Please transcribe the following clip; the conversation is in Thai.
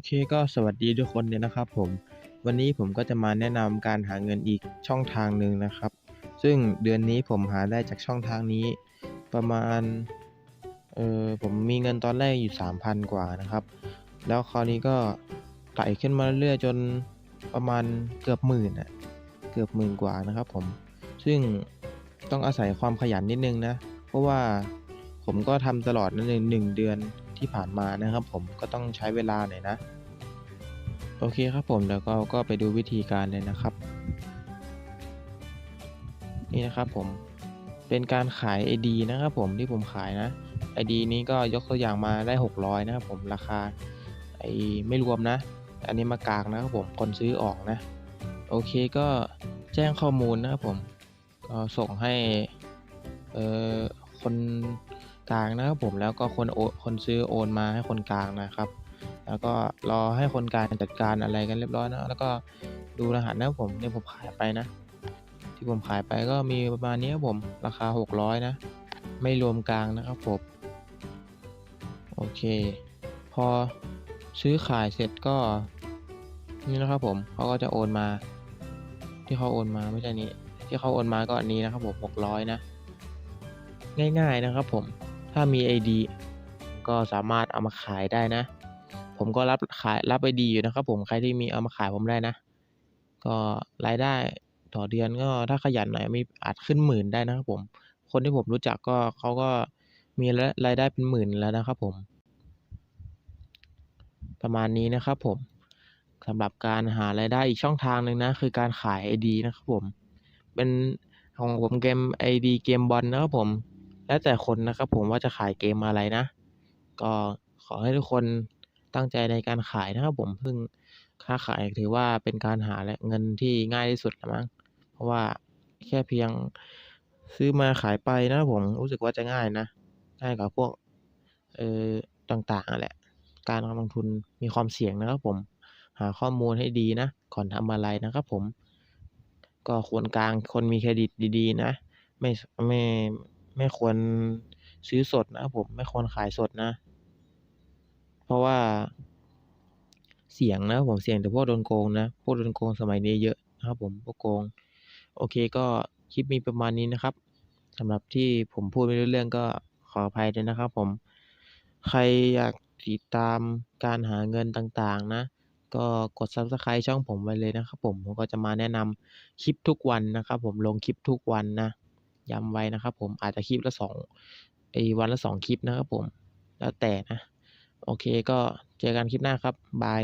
อเคก็สวัสดีทุกคนเลยนะครับผมวันนี้ผมก็จะมาแนะนำการหาเงินอีกช่องทางหนึ่งนะครับ ซึ่งเดือนนี้ผมหาได้จากช่องทางนี้ ประมาณเออผมมีเงินตอนแรกอยู่ 3,000 กว่านะครับ แล้วคราวนี้ก็ไต่ขึ้นมาเรื่อยๆจนประมาณเกือบหมื่นอะเกือบหมื่นกว่านะครับผมซึ่งต้องอาศัยความขยันนิดนึงนะ เพราะว่าผมก็ทำตลอดนั่นเองหนึ่งเดือน ที่ผ่านมานะครับ ผมก็ต้องใช้เวลาหน่อยนะ โอเคครับผมแล้วก็ก็ไปดูวิธีการเลยนะครับ นี่นะครับผมเป็นการขาย ID นะครับผมที่ผมขายนะ ID นี้ก็ยกตัวอย่างมาได้ 600 นะครับผมราคาไอไม่รวมนะ อันนี้มากากนะครับผมคนซื้อออกนะ โอเคก็แจ้งข้อมูลนะครับผมก็ส่งให้เอ่อคน กลางนะครับผมแล้วก็คนโอคนซื้อโอนมาให้คนกลางนะครับ แล้วก็รอให้คนกลางจัดการอะไรกันเรียบร้อยนะแล้วก็ดูรหัสนะครับผมเนี่ยผมขายไปนะ ที่ผมขายไปก็มีประมาณนี้ครับผมราคา 600 นะ ไม่รวมกลางนะครับผมโอเค พอซื้อขายเสร็จก็นี่นะครับผมเขาก็จะโอนมา ที่เขาโอนมาไม่ใช่นี้ ที่เขาโอนมาก็อันนี้นะครับผม600นะ ง่ายๆนะครับผม ถ้ามี ID ก็สามารถเอามาขายได้นะ ผมก็รับขายรับ ID อยู่นะครับ ผมใครที่มีเอามาขายผมได้นะ ก็รายได้ต่อเดือนก็ถ้าขยันหน่อยมีอาจขึ้นหมื่นได้นะครับผม คนที่ผมรู้จักก็เขาก็มีรายได้เป็นหมื่นแล้วนะครับผม ประมาณนี้นะครับผมสำหรับการหารายได้อีกช่องทางหนึ่งนะ คือการขาย ID นะครับผม เป็นของผมเกม ID เกมบอลนะครับผม แล้วแต่คนนะครับผมว่าจะขายเกมอะไรนะ ก็ขอให้ทุกคนตั้งใจในการขายนะครับผมซึ่งค้าขายถือว่าเป็นการหาเงินที่ง่ายที่สุดแล้วมั้งเพราะว่าแค่เพียงซื้อมาขายไปนะผมรู้สึกว่าจะง่ายนะง่ายกว่าพวกเอ่อต่างๆนั่นแหละ การลงทุนมีความเสี่ยงนะครับผม หาข้อมูลให้ดีนะ ก่อนทำอะไรนะครับผม ก็ควรกลางคนมีเครดิตดี ๆ นะ ไม่ไม่ ไม่ควรซื้อสดนะผมไม่ควรขายสดนะ เพราะว่าเสี่ยงนะผมเสี่ยงแต่พวกโดนโกงนะพวกโดนโกงสมัยนี้เยอะนะครับผมพวกโกง โอเคก็คลิปมีประมาณนี้นะครับสำหรับที่ผมพูดไม่รู้เรื่องก็ขออภัยด้วยนะครับผมใครอยากติดตามการหาเงินต่างๆ นะ ก็กด Subscribe ช่องผมไว้เลยนะครับผมผมก็จะมาแนะนำคลิปทุกวันนะครับผมลงคลิปทุกวันนะ ย้ำไว้นะครับ ผมอาจจะคลิปละสองไอ้วันละสองคลิปนะครับผม แล้วแต่นะ โอเคก็เจอกันคลิปหน้าครับบาย